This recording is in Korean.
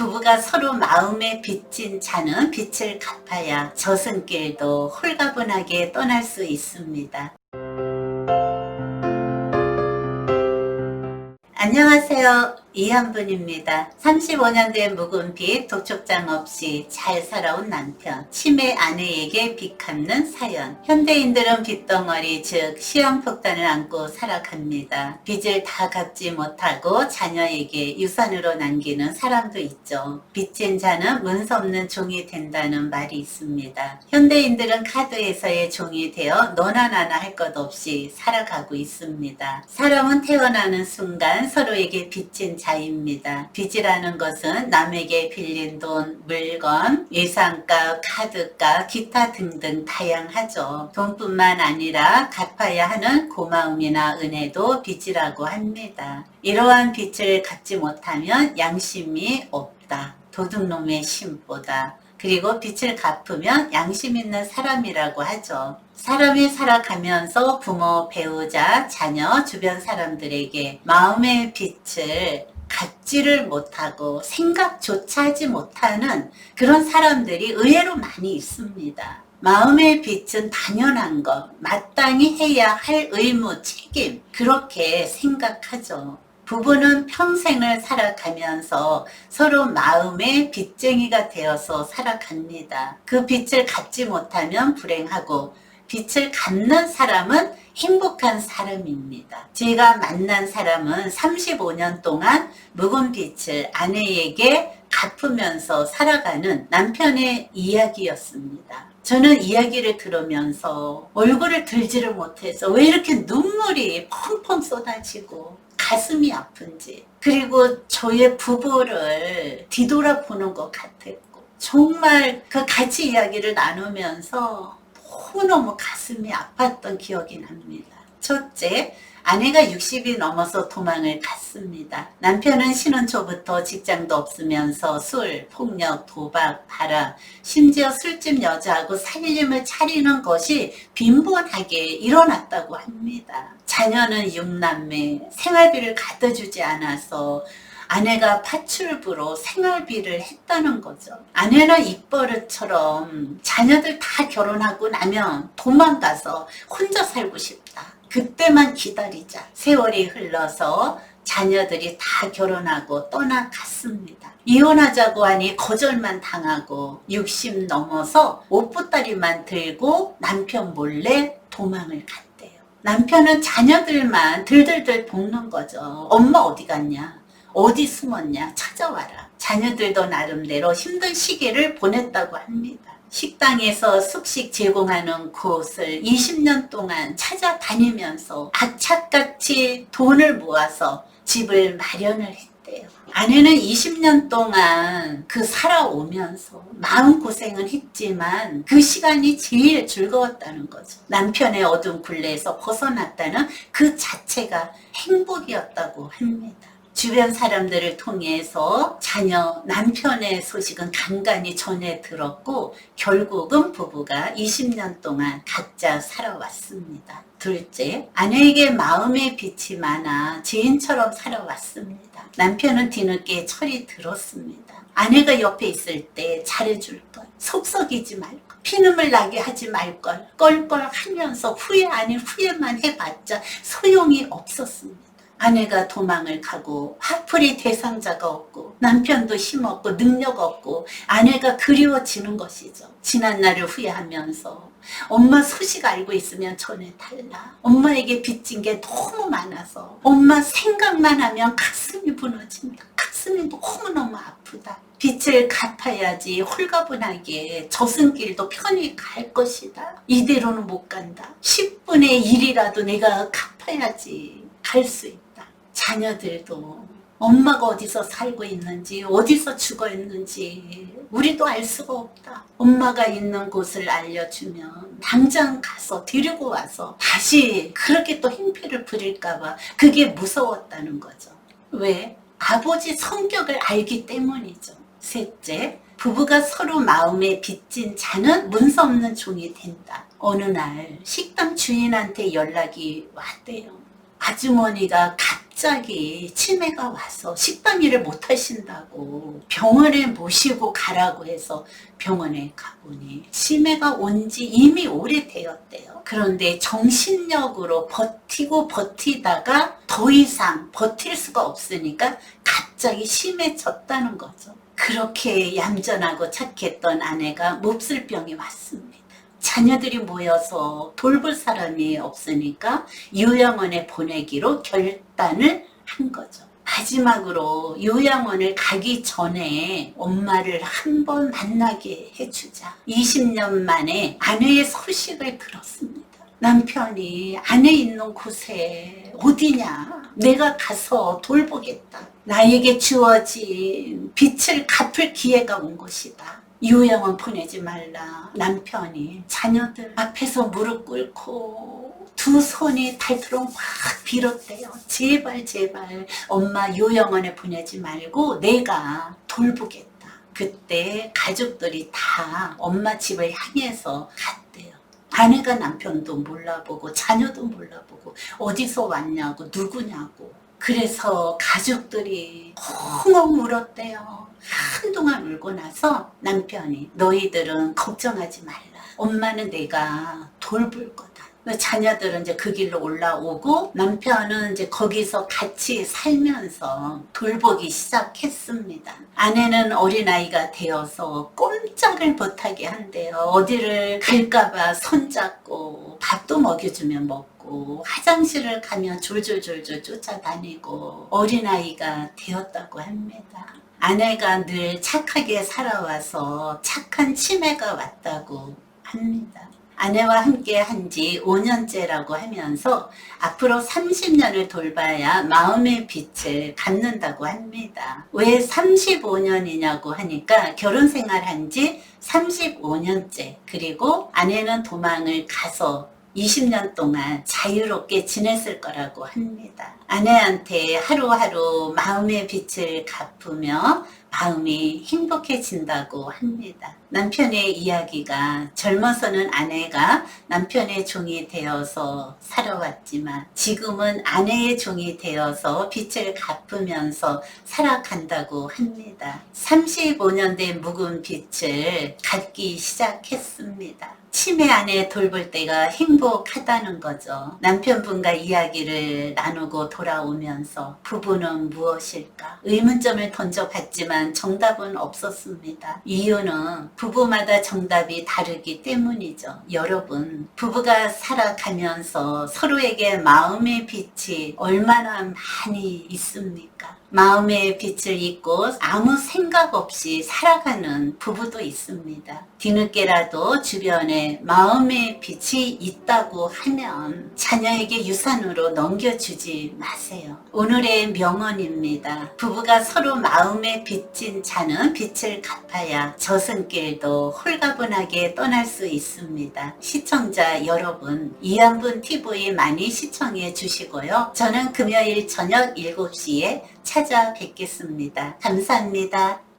부부가 서로 마음에 빚진 자는 빚을 갚아야 저승길도 홀가분하게 떠날 수 있습니다. 안녕하세요. 이한분입니다. 35년 된 묵은 빚, 독촉장 없이 잘 살아온 남편, 치매 아내에게 빚 갚는 사연. 현대인들은 빚덩어리, 즉 시한폭탄을 안고 살아갑니다. 빚을 다 갚지 못하고 자녀에게 유산으로 남기는 사람도 있죠. 빚진 자는 문서 없는 종이 된다는 말이 있습니다. 현대인들은 카드에서의 종이 되어 너나 나나 할 것 없이 살아가고 있습니다. 사람은 태어나는 순간 서로에게 빚진 자입니다. 빚이라는 것은 남에게 빌린 돈, 물건, 예상값, 카드값, 기타 등등 다양하죠. 돈뿐만 아니라 갚아야 하는 고마움이나 은혜도 빚이라고 합니다. 이러한 빚을 갚지 못하면 양심이 없다. 도둑놈의 심보다. 그리고 빚을 갚으면 양심 있는 사람이라고 하죠. 사람이 살아가면서 부모, 배우자, 자녀, 주변 사람들에게 마음의 빚을 갚지를 못하고 생각조차 하지 못하는 그런 사람들이 의외로 많이 있습니다. 마음의 빚은 당연한 것, 마땅히 해야 할 의무, 책임, 그렇게 생각하죠. 부부는 평생을 살아가면서 서로 마음의 빚쟁이가 되어서 살아갑니다. 그 빚을 갚지 못하면 불행하고 빚을 갚는 사람은 행복한 사람입니다. 제가 만난 사람은 35년 동안 묵은 빚을 아내에게 갚으면서 살아가는 남편의 이야기였습니다. 저는 이야기를 들으면서 얼굴을 들지를 못해서 왜 이렇게 눈물이 펑펑 쏟아지고 가슴이 아픈지 그리고 저의 부부를 뒤돌아보는 것 같았고 정말 그 같이 이야기를 나누면서 너무너무 가슴이 아팠던 기억이 납니다. 첫째, 아내가 60이 넘어서 도망을 갔습니다. 남편은 신혼 초부터 직장도 없으면서 술, 폭력, 도박, 바람, 심지어 술집 여자하고 살림을 차리는 것이 빈번하게 일어났다고 합니다. 자녀는 6남매, 생활비를 갖다 주지 않아서 아내가 파출부로 생활비를 했다는 거죠. 아내는 입버릇처럼 자녀들 다 결혼하고 나면 도망가서 혼자 살고 싶다. 그때만 기다리자. 세월이 흘러서 자녀들이 다 결혼하고 떠나갔습니다. 이혼하자고 하니 거절만 당하고 60 넘어서 옷보따리만 들고 남편 몰래 도망을 갔대요. 남편은 자녀들만 들들들 볶는 거죠. 엄마 어디 갔냐? 어디 숨었냐 찾아와라. 자녀들도 나름대로 힘든 시기를 보냈다고 합니다. 식당에서 숙식 제공하는 곳을 20년 동안 찾아다니면서 악착같이 돈을 모아서 집을 마련을 했대요. 아내는 20년 동안 그 살아오면서 마음고생은 했지만 그 시간이 제일 즐거웠다는 거죠. 남편의 어두운 굴레에서 벗어났다는 그 자체가 행복이었다고 합니다. 주변 사람들을 통해서 자녀, 남편의 소식은 간간히 전해 들었고 결국은 부부가 20년 동안 각자 살아왔습니다. 둘째, 아내에게 마음의 빛이 많아 지인처럼 살아왔습니다. 남편은 뒤늦게 철이 들었습니다. 아내가 옆에 있을 때 잘해줄 걸, 속썩이지 말 걸, 피눈물 나게 하지 말 걸, 껄껄 하면서 후회 아닌 후회만 해봤자 소용이 없었습니다. 아내가 도망을 가고 화풀이 대상자가 없고 남편도 힘없고 능력 없고 아내가 그리워지는 것이죠. 지난 날을 후회하면서 엄마 소식 알고 있으면 전해달라. 엄마에게 빚진 게 너무 많아서 엄마 생각만 하면 가슴이 무너진다. 가슴이 너무너무 아프다. 빚을 갚아야지 홀가분하게 저승길도 편히 갈 것이다. 이대로는 못 간다. 10분의 1이라도 내가 갚아야지 갈 수 있다. 자녀들도 엄마가 어디서 살고 있는지 어디서 죽어 있는지 우리도 알 수가 없다. 엄마가 있는 곳을 알려주면 당장 가서 데리고 와서 다시 그렇게 또 행패를 부릴까봐 그게 무서웠다는 거죠. 왜? 아버지 성격을 알기 때문이죠. 셋째, 부부가 서로 마음에 빚진 자는 문서 없는 종이 된다. 어느 날 식당 주인한테 연락이 왔대요. 아주머니가 갑자기 치매가 와서 식당 일을 못 하신다고 병원에 모시고 가라고 해서 병원에 가보니 치매가 온 지 이미 오래되었대요. 그런데 정신력으로 버티고 버티다가 더 이상 버틸 수가 없으니까 갑자기 심해졌다는 거죠. 그렇게 얌전하고 착했던 아내가 몹쓸 병이 왔습니다. 자녀들이 모여서 돌볼 사람이 없으니까 요양원에 보내기로 결단을 한 거죠. 마지막으로 요양원을 가기 전에 엄마를 한 번 만나게 해주자. 20년 만에 아내의 소식을 들었습니다. 남편이 아내 있는 곳에 어디냐? 내가 가서 돌보겠다. 나에게 주어진 빚을 갚을 기회가 온 것이다. 요양원 보내지 말라. 남편이 자녀들 앞에서 무릎 꿇고 두 손이 닳도록 확 빌었대요. 제발 제발 엄마 요양원에 보내지 말고 내가 돌보겠다. 그때 가족들이 다 엄마 집을 향해서 갔대요. 아내가 남편도 몰라보고 자녀도 몰라보고 어디서 왔냐고 누구냐고 그래서 가족들이 엉엉 울었대요. 한동안 울고 나서 남편이 너희들은 걱정하지 말라. 엄마는 내가 돌볼 거다. 자녀들은 이제 그 길로 올라오고 남편은 이제 거기서 같이 살면서 돌보기 시작했습니다. 아내는 어린아이가 되어서 꼼짝을 못하게 한대요. 어디를 갈까봐 손잡고 밥도 먹여주면 먹고 화장실을 가면 졸졸졸졸 쫓아다니고 어린아이가 되었다고 합니다. 아내가 늘 착하게 살아와서 착한 치매가 왔다고 합니다. 아내와 함께 한 지 5년째라고 하면서 앞으로 30년을 돌봐야 마음의 빛을 갖는다고 합니다. 왜 35년이냐고 하니까 결혼 생활 한 지 35년째 그리고 아내는 도망을 가서 20년 동안 자유롭게 지냈을 거라고 합니다. 아내한테 하루하루 마음의 빛을 갚으며 마음이 행복해진다고 합니다. 남편의 이야기가 젊어서는 아내가 남편의 종이 되어서 살아왔지만 지금은 아내의 종이 되어서 빛을 갚으면서 살아간다고 합니다. 35년 된 묵은 빛을 갖기 시작했습니다. 치매 안에 돌볼 때가 행복하다는 거죠. 남편분과 이야기를 나누고 돌아오면서 부부는 무엇일까? 의문점을 던져봤지만 정답은 없었습니다. 이유는 부부마다 정답이 다르기 때문이죠. 여러분, 부부가 살아가면서 서로에게 마음의 빛이 얼마나 많이 있습니까? 마음의 빛을 잊고 아무 생각 없이 살아가는 부부도 있습니다. 뒤늦게라도 주변에 마음의 빛이 있다고 하면 자녀에게 유산으로 넘겨주지 마세요. 오늘의 명언입니다. 부부가 서로 마음에 빚진 자는 빛을 갚아야 저승길도 홀가분하게 떠날 수 있습니다. 시청자 여러분, 이한분 TV 많이 시청해 주시고요. 저는 금요일 저녁 7시에 찾아뵙겠습니다. 감사합니다.